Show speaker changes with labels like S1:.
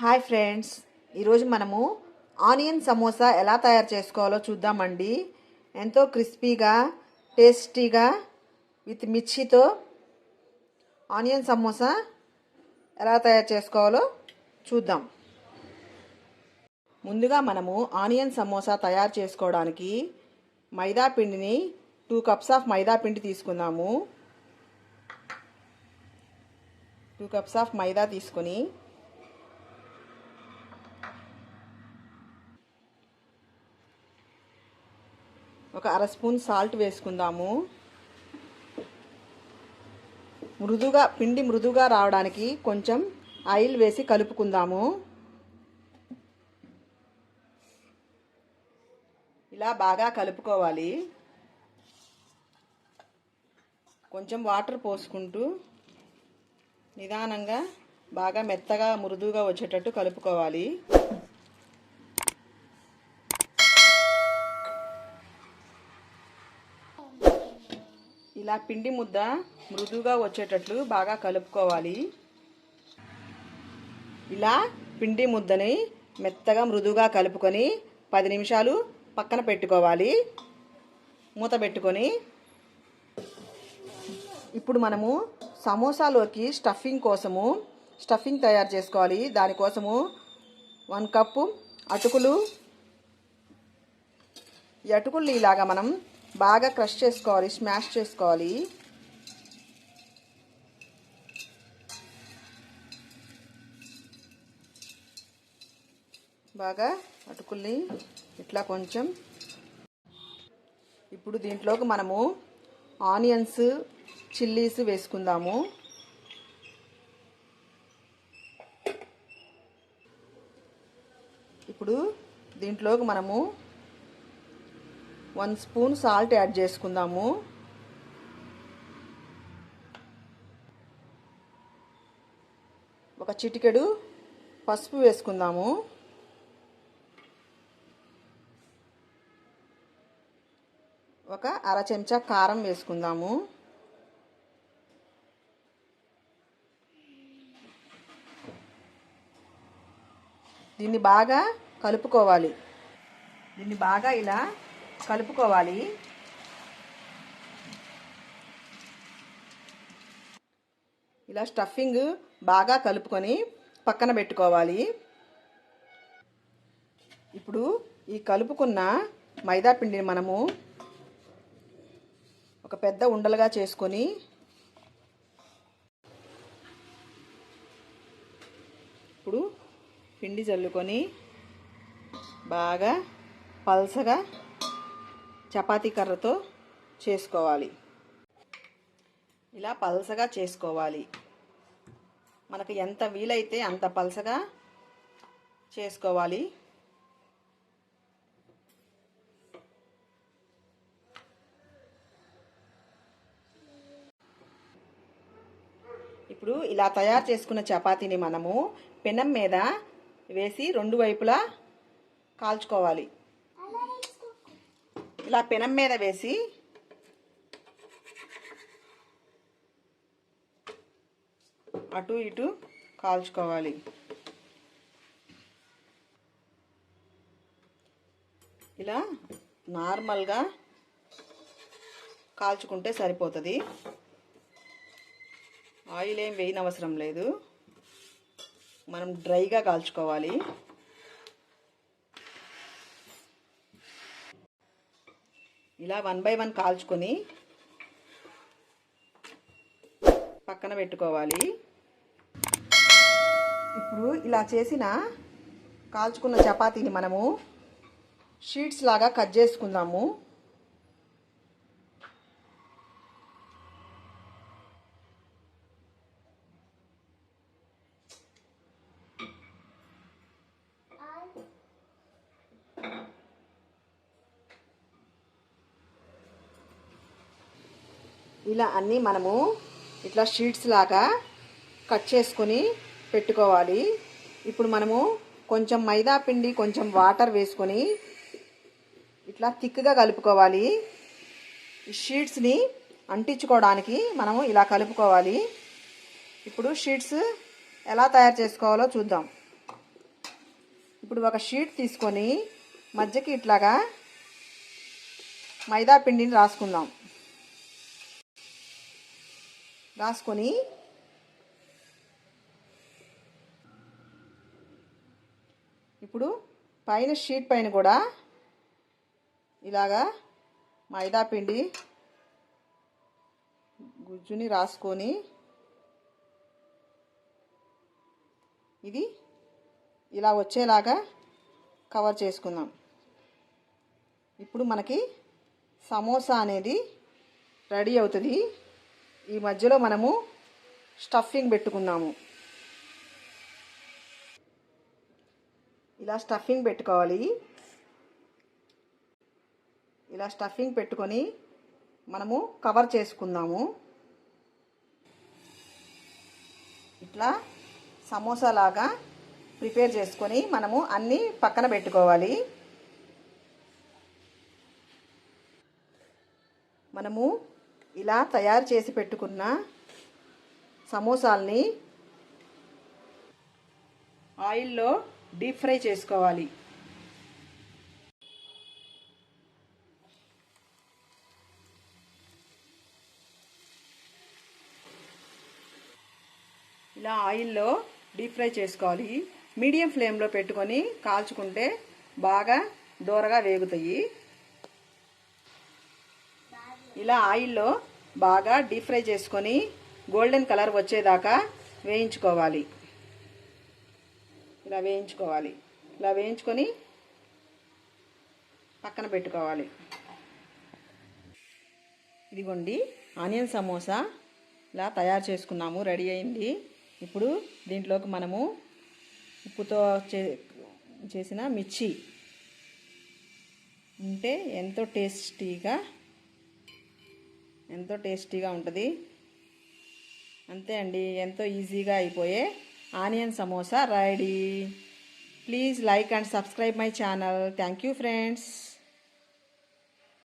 S1: Hi friends. ఈరోజు మనము onion samosa ఎలా తయారు చేసుకోవాలో చూద్దామండి. ఎంతో క్రిస్పీగా టేస్టీగా విత్ మిర్చితో ఆనియన్ సమోసా ఎలా తయారు చేసుకోవాలో చూద్దాం. ముందుగా మనము ఆనియన్ సమోసా తయారు చేసుకోవడానికి మైదా పిండిని టూ కప్స్ ఆఫ్ మైదా పిండి తీసుకుందాము. టూ కప్స్ ఆఫ్ మైదా తీసుకొని ఒక అర స్పూన్ సాల్ట్ వేసుకుందాము. మృదుగా పిండి మృదుగా రావడానికి కొంచెం ఆయిల్ వేసి కలుపుకుందాము. ఇలా బాగా కలుపుకోవాలి. కొంచెం వాటర్ పోసుకుంటూ నిదానంగా బాగా మెత్తగా మృదువుగా వచ్చేటట్టు కలుపుకోవాలి. ఇలా పిండి ముద్ద మృదువుగా వచ్చేటట్లు బాగా కలుపుకోవాలి. ఇలా పిండి ముద్దని మెత్తగా మృదువుగా కలుపుకొని పది నిమిషాలు పక్కన పెట్టుకోవాలి. మూత పెట్టుకొని ఇప్పుడు మనము సమోసాలోకి స్టఫింగ్ కోసము స్టఫింగ్ తయారు చేసుకోవాలి. దానికోసము వన్ కప్పు అటుకులు ఈ అటుకులు ఇలాగా మనం బాగా క్రష్ చేసుకోవాలి స్మాష్ చేసుకోవాలి. బాగా అటుకుల్ని ఇట్లా కొంచెం. ఇప్పుడు దీంట్లోకి మనము ఆనియన్స్ చిల్లీస్ వేసుకుందాము. ఇప్పుడు దీంట్లోకి మనము వన్ స్పూన్ సాల్ట్ యాడ్ చేసుకుందాము. ఒక చిటికెడు పసుపు వేసుకుందాము. ఒక అర చెంచా కారం వేసుకుందాము. దీన్ని బాగా కలుపుకోవాలి. దీన్ని బాగా ఇలా కలుపుకోవాలి. ఇలా స్టఫింగ్ బాగా కలుపుకొని పక్కన పెట్టుకోవాలి. ఇప్పుడు ఈ కలుపుకున్న మైదా పిండిని మనము ఒక పెద్ద ఉండలుగా చేసుకొని ఇప్పుడు పిండి చల్లుకొని బాగా పల్సగా చపాతీ కర్రతో చేసుకోవాలి. ఇలా పలసగా చేసుకోవాలి. మనకు ఎంత వీలైతే అంత పలసగా చేసుకోవాలి. ఇప్పుడు ఇలా తయారు చేసుకున్న చపాతీని మనము పెనం మీద వేసి రెండు వైపులా కాల్చుకోవాలి. ఇట్లా పెనం మీద వేసి అటు ఇటు కాల్చుకోవాలి. ఇలా నార్మల్గా కాల్చుకుంటే సరిపోతుంది. ఆయిల్ ఏం వేయనవసరం లేదు. మనం డ్రైగా కాల్చుకోవాలి. ఇలా వన్ బై వన్ కాల్చుకొని పక్కన పెట్టుకోవాలి. ఇప్పుడు ఇలా చేసిన కాల్చుకున్న చపాతీని మనము షీట్స్ లాగా కట్ చేసుకుందాము. ఇలా అన్నీ మనము ఇట్లా షీట్స్ లాగా కట్ చేసుకొని పెట్టుకోవాలి. ఇప్పుడు మనము కొంచెం మైదా పిండి కొంచెం వాటర్ వేసుకొని ఇట్లా థిక్గా కలుపుకోవాలి. ఈ షీట్స్ని అంటించుకోవడానికి మనము ఇలా కలుపుకోవాలి. ఇప్పుడు షీట్స్ ఎలా తయారు చేసుకోవాలో చూద్దాం. ఇప్పుడు ఒక షీట్ తీసుకొని మధ్యకి ఇట్లాగా మైదా పిండిని రాసుకుందాం. రాసుకొని ఇప్పుడు పైన షీట్ పైన కూడా ఇలాగా మైదా పిండి గుజ్జుని రాసుకొని ఇది ఇలా వచ్చేలాగా కవర్ చేసుకుందాం. ఇప్పుడు మనకి సమోసా అనేది రెడీ అవుతుంది. ఈ మధ్యలో మనము స్టఫింగ్ పెట్టుకున్నాము. ఇలా స్టఫింగ్ పెట్టుకోవాలి. ఇలా స్టఫింగ్ పెట్టుకొని మనము కవర్ చేసుకుందాము. ఇట్లా సమోసా లాగా ప్రిపేర్ చేసుకొని మనము అన్నీ పక్కన పెట్టుకోవాలి. మనము ఇలా తయారు చేసి పెట్టుకున్న సమోసాల్ని ఆయిల్లో డీప్ ఫ్రై చేసుకోవాలి. ఇలా ఆయిల్లో డీప్ ఫ్రై చేసుకోవాలి. మీడియం ఫ్లేమ్లో పెట్టుకొని కాల్చుకుంటే బాగా దూరగా వేగుతాయి. ఇలా ఆయిల్లో బాగా డీప్ ఫ్రై చేసుకొని గోల్డెన్ కలర్ వచ్చేదాకా వేయించుకోవాలి. ఇలా వేయించుకోవాలి. ఇలా వేయించుకొని పక్కన పెట్టుకోవాలి. ఇదిగోండి ఆనియన్ సమోసా ఇలా తయారు చేసుకున్నాము రెడీ అయింది. ఇప్పుడు దీంట్లోకి మనము ఉప్పుతో చే చేసిన మిర్చి. ఉంటే ఎంతో టేస్టీగా ఎంతో టేస్టీగా ఉంటుంది. అంతే అండి ఎంతో ఈజీగా అయిపోయే onion samosa ready. Please like and subscribe my channel. Thank you friends.